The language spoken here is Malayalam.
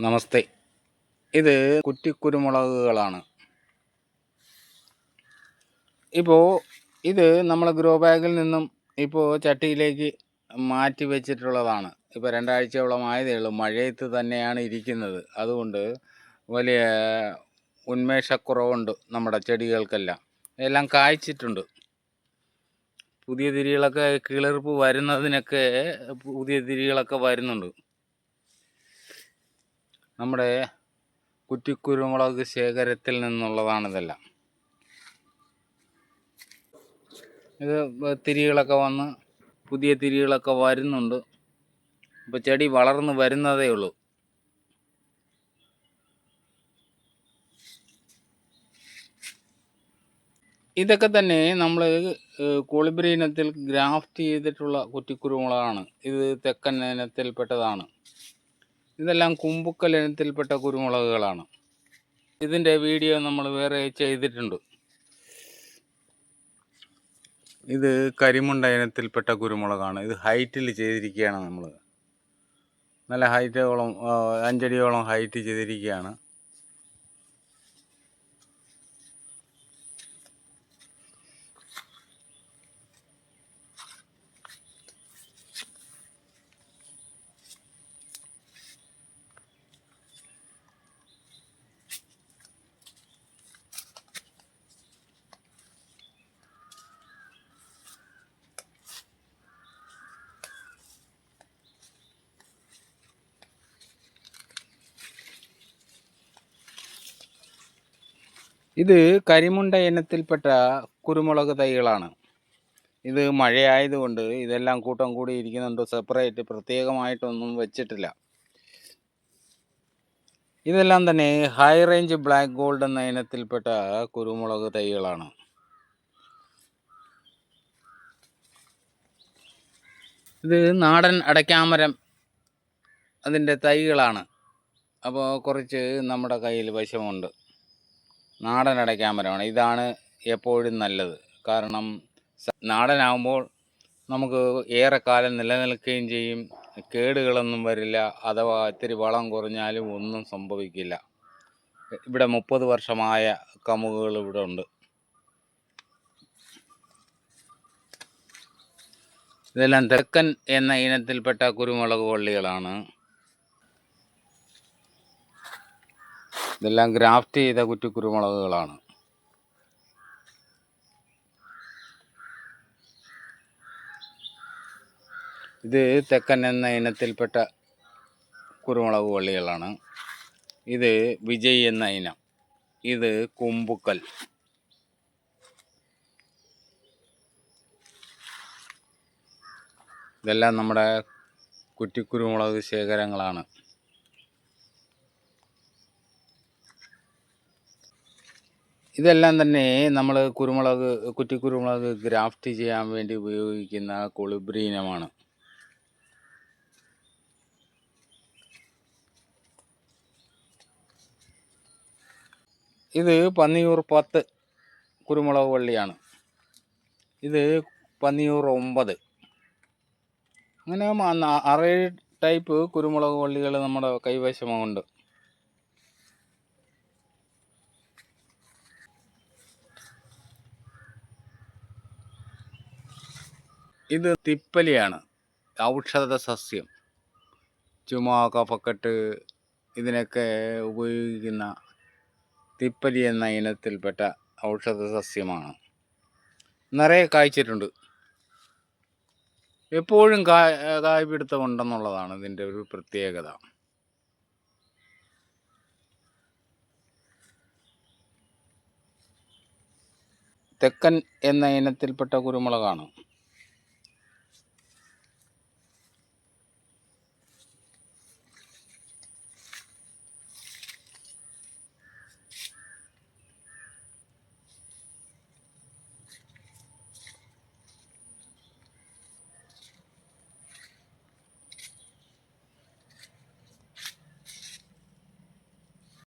നമസ്തേ. ഇത് കുറ്റിക്കുരുമുളകുകളാണ്. ഇപ്പോൾ ഇത് നമ്മൾ ഗ്രോ ബാഗിൽ നിന്നും ഇപ്പോൾ ചട്ടിയിലേക്ക് മാറ്റി വെച്ചിട്ടുള്ളതാണ്. ഇപ്പോൾ രണ്ടാഴ്ചയോളം ആയതേ ഉള്ളൂ. മഴയത്ത് തന്നെയാണ് ഇരിക്കുന്നത്. അതുകൊണ്ട് വലിയ ഉന്മേഷക്കുറവുണ്ട് നമ്മുടെ ചെടികൾക്കെല്ലാം. എല്ലാം കായ്ച്ചിട്ടുണ്ട്. പുതിയ തിരികളൊക്കെ കിളിർപ്പ് വരുന്നതിനൊക്കെ പുതിയ തിരികളൊക്കെ വരുന്നുണ്ട്. നമ്മുടെ കുറ്റിക്കുരുമുളക് ശേഖരത്തിൽ നിന്നുള്ളതാണിതെല്ലാം. ഇത് തിരികളൊക്കെ വന്ന് പുതിയ തിരികളൊക്കെ വരുന്നുണ്ട്. ഇപ്പോൾ ചെടി വളർന്ന് വരുന്നതേ ഉള്ളൂ. ഇതൊക്കെ തന്നെ നമ്മൾ കോളിബ്രി ഇനത്തിൽ ഗ്രാഫ്റ്റ് ചെയ്തിട്ടുള്ള കുറ്റിക്കുരുമുളകാണ്. ഇത് തെക്കൻ ഇനത്തിൽപ്പെട്ടതാണ്. ഇതെല്ലാം കുമ്പുക്കൽ ഇനത്തിൽപ്പെട്ട കുരുമുളകുകളാണ്. ഇതിന്റെ വീഡിയോ നമ്മൾ വേറെ ചെയ്തിട്ടുണ്ട്. ഇത് കരിമുണ്ട ഇനത്തിൽപ്പെട്ട കുരുമുളകാണ്. ഇത് ഹൈറ്റിൽ ചെയ്തിരിക്കുകയാണ് നമ്മൾ നല്ല ഹൈറ്റോളം അഞ്ചടിയോളം ഹൈറ്റ് ചെയ്തിരിക്കുകയാണ്. ഇത് കരിമുണ്ട ഇനത്തിൽപ്പെട്ട കുരുമുളക് തൈകളാണ്. ഇത് മഴയായതുകൊണ്ട് ഇതെല്ലാം കൂട്ടം കൂടി ഇരിക്കുന്നുണ്ട്. സെപ്പറേറ്റ് പ്രത്യേകമായിട്ടൊന്നും വെച്ചിട്ടില്ല. ഇതെല്ലാം തന്നെ ഹൈ റേഞ്ച് ബ്ലാക്ക് ഗോൾഡ് എന്ന ഇനത്തിൽപ്പെട്ട കുരുമുളക് തൈകളാണ്. ഇത് നാടൻ അടയ്ക്കാമരം അതിന്റെ തൈകളാണ്. അപ്പോൾ കുറച്ച് നമ്മുടെ കയ്യിൽ വശമുണ്ട്. നാടൻ അടയ്ക്കാമരമാണ് ഇതാണ് എപ്പോഴും നല്ലത്. കാരണം നാടനാകുമ്പോൾ നമുക്ക് ഏറെക്കാലം നിലനിൽക്കുകയും ചെയ്യും. കേടുകളൊന്നും വരില്ല. അഥവാ ഇത്തിരി വളം കുറഞ്ഞാലും ഒന്നും സംഭവിക്കില്ല. ഇവിടെ മുപ്പത് വർഷമായ കമുകുകൾ ഇവിടെ ഉണ്ട്. ഇതെല്ലാം തെക്കൻ എന്ന ഇനത്തിൽപ്പെട്ട കുരുമുളക് വള്ളികളാണ്. ഇതെല്ലാം ഗ്രാഫ്റ്റ് ചെയ്ത കുറ്റി കുരുമുളകുകളാണ് ഇത് തെക്കൻ എന്ന ഇനത്തിൽപ്പെട്ട കുരുമുളക് വള്ളികളാണ്. ഇത് വിജയ് എന്ന ഇനം. ഇത് കുമ്പുക്കൽ. ഇതെല്ലാം നമ്മുടെ കുറ്റിക്കുരുമുളക് ശേഖരങ്ങളാണ്. ഇതെല്ലാം തന്നെ നമ്മൾ കുരുമുളക് കുറ്റിക്കുരുമുളക് ഗ്രാഫ്റ്റ് ചെയ്യാൻ വേണ്ടി ഉപയോഗിക്കുന്ന കൊളിബ്രി ഇനമാണ് ഇത് പന്നിയൂർ പത്ത് കുരുമുളക് വള്ളിയാണ്. ഇത് പന്നിയൂർ ഒമ്പത്. അങ്ങനെ അറേ ടൈപ്പ് കുരുമുളക് വള്ളികൾ നമ്മുടെ കൈവശമുണ്ട്. ഇത് തിപ്പലിയാണ്. ഔഷധ സസ്യം. ചുമ കഫക്കെട്ട് ഇതിനൊക്കെ ഉപയോഗിക്കുന്ന തിപ്പലി എന്ന ഇനത്തിൽപ്പെട്ട ഔഷധ സസ്യമാണ്. നിറയെ കായ്ച്ചിട്ടുണ്ട്. എപ്പോഴും കായ് കായ്പിടുത്തമുണ്ടെന്നുള്ളതാണ് ഇതിന്റെ ഒരു പ്രത്യേകത. തെക്കൻ എന്ന ഇനത്തിൽപ്പെട്ട കുരുമുളകാണ്.